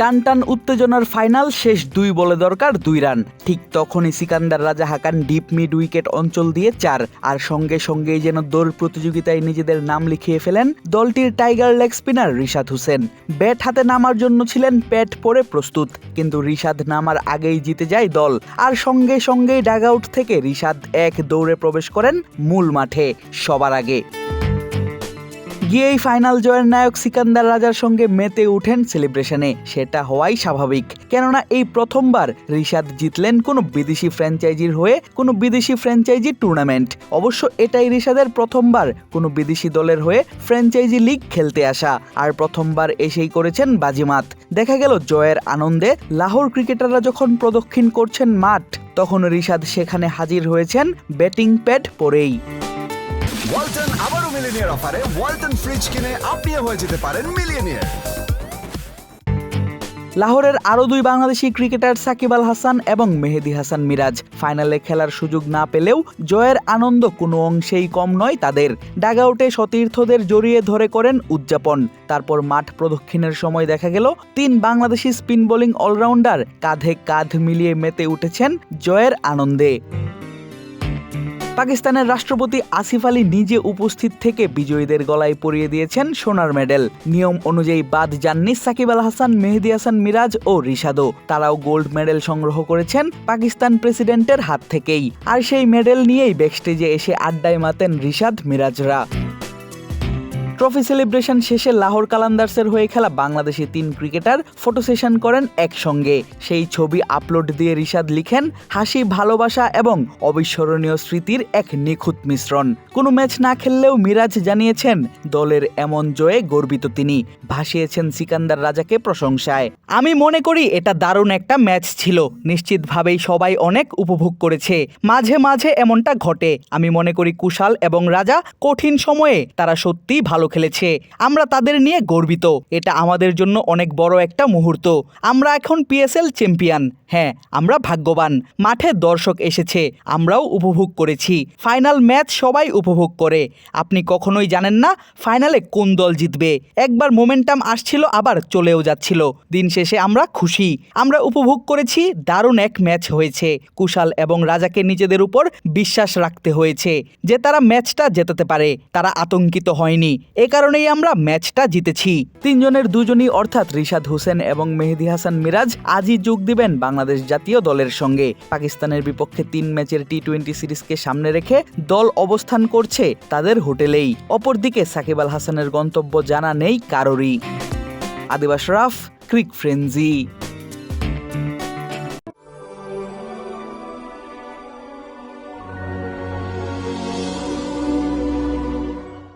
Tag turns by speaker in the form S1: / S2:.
S1: টান টান উত্তেজনার ফাইনাল, শেষ দুই বলে দরকার দুই রান। ঠিক তখনই সিকান্দার রাজা হাকান ডিপ মিড উইকেট অঞ্চল দিয়ে চার। আর সঙ্গে সঙ্গেই যেন দৌড় প্রতিযোগিতায় নিজেদের নাম লিখিয়ে ফেলেন দলটির tiger leg spinner Rishad Hossain. Bat হাতে নামার জন্য ছিলেন প্যাট পরে প্রস্তুত, কিন্তু রিশাদ নামার আগেই জিতে যায় দল। আর সঙ্গে সঙ্গেই ডাগ আউট থেকে রিশাদ এক দৌড়ে প্রবেশ করেন মূল মাঠে সবার আগে। গিয়েই ফাইনাল জয়ের নায়ক সিকান্দার রাজার সঙ্গে মেতে উঠেন সেলিব্রেশনে। সেটা হওয়াই স্বাভাবিক। কেননা এই প্রথমবার রিশাদ জিতলেন কোনো বিদেশি ফ্র্যাঞ্চাইজির হয়ে কোনো বিদেশি ফ্র্যাঞ্চাইজি টুর্নামেন্ট। অবশ্য এটাই রিশাদের প্রথমবার কোনো বিদেশি দলের হয়ে ফ্র্যাঞ্চাইজি লিগ খেলতে আসা। আর প্রথমবার এসেই করেছেন বাজিমাত। দেখা গেল জয়ের আনন্দে লাহোর ক্রিকেটাররা যখন প্রদক্ষিণ করছেন মাঠ, তখন রিশাদ সেখানে হাজির হয়েছেন ব্যাটিং প্যাড পরেই।
S2: ওয়ালটন আবারও মিলিনিয়ার অফারে ওয়ালটন ফ্রিজ কিনে আপনিও হয়ে যেতে পারেন মিলিয়নিয়ার।
S1: লাহোরের আরও দুই বাংলাদেশি ক্রিকেটার সাকিব আল হাসান এবং মেহেদি হাসান মিরাজ। ফাইনালে খেলার সুযোগ না পেলেও জয়ের আনন্দ কোনো অংশেই কম নয় তাদের। ডাগআউটে সতীর্থদের জড়িয়ে ধরে করেন উদযাপন। তারপর মাঠ প্রদক্ষিণের সময় দেখা গেল, তিন বাংলাদেশি স্পিন বোলিং অলরাউন্ডার কাঁধে কাঁধ মিলিয়ে মেতে উঠেছেন জয়ের আনন্দে। পাকিস্তানের রাষ্ট্রপতি আসিফ আলী নিজে উপস্থিত থেকে বিজয়ীদের গলায় পরিয়ে দিয়েছেন সোনার মেডেল। নিয়ম অনুযায়ী বাদ যাননি সাকিব আল হাসান, মেহেদি হাসান মিরাজ ও রিশাদো তারাও গোল্ড মেডেল সংগ্রহ করেছেন পাকিস্তান প্রেসিডেন্টের হাত থেকেই। আর সেই মেডেল নিয়েই ব্যাকস্টেজে এসে আড্ডায় মাতেন রিশাদ মিরাজরা। ট্রফি সেলিব্রেশন শেষে লাহোর কালান্দার্সের হয়ে খেলা বাংলাদেশি তিন ক্রিকেটার ফটো সেশন করেন একসঙ্গে। সেই ছবি আপলোড দিয়ে রিশাদ লিখেন, হাসি, ভালোবাসা এবং অবিস্মরণীয় স্মৃতির এক নিখুঁত মিশ্রণ। কোনো ম্যাচ না খেললেও মিরাজ জানিয়েছেন, দলের এমন জয়ে গর্বিত তিনি। ভাসিয়েছেন সিকান্দার রাজাকে প্রশংসায়। আমি মনে করি এটা দারুণ একটা ম্যাচ ছিল। নিশ্চিতভাবেই সবাই অনেক উপভোগ করেছে। মাঝে মাঝে এমনটা ঘটে। আমি মনে করি কুশাল এবং রাজা কঠিন সময়ে তারা সত্যিই ভালো খেলেছে। আমরা তাদের নিয়ে গর্বিত। এটা আমাদের জন্য অনেক বড় একটা মুহূর্ত। আমরা এখন পিএসএল চ্যাম্পিয়ন হ্যাঁ আমরা ভাগ্যবান। মাঠে দর্শক এসেছে। আমরাও উপভোগ করেছি। ফাইনাল ম্যাচ সবাই উপভোগ করে। আপনি কখনোই জানেন না ফাইনালে কোন দল জিতবে। একবার মোমেন্টাম আসছিল, আবার চলেও যাচ্ছিল। দিন শেষে আমরা খুশি। আমরা উপভোগ করেছি, দারুণ এক ম্যাচ হয়েছে। কুশাল এবং রাজাকে নিজেদের উপর বিশ্বাস রাখতে হয়েছে। যে তারা ম্যাচটা জেতাতে পারে, তারা আতঙ্কিত হয়নি। এ কারণেই আমরা ম্যাচটা জিতেছি। তিনজনের দুজনই অর্থাৎ রিশাদ হোসেন এবং মেহেদি হাসান মিরাজ আজই যোগ দিবেন বাংলাদেশ জাতীয় দলের সঙ্গে। পাকিস্তানের বিপক্ষে তিন ম্যাচের টি টোয়েন্টি সিরিজকে সামনে রেখে দল অবস্থান করছে তাদের হোটেলেই। অপরদিকে সাকিব আল হাসানের গন্তব্য জানা নেই কারোরই। আদিবাস রাফ, ক্রিক ফ্রেন্জি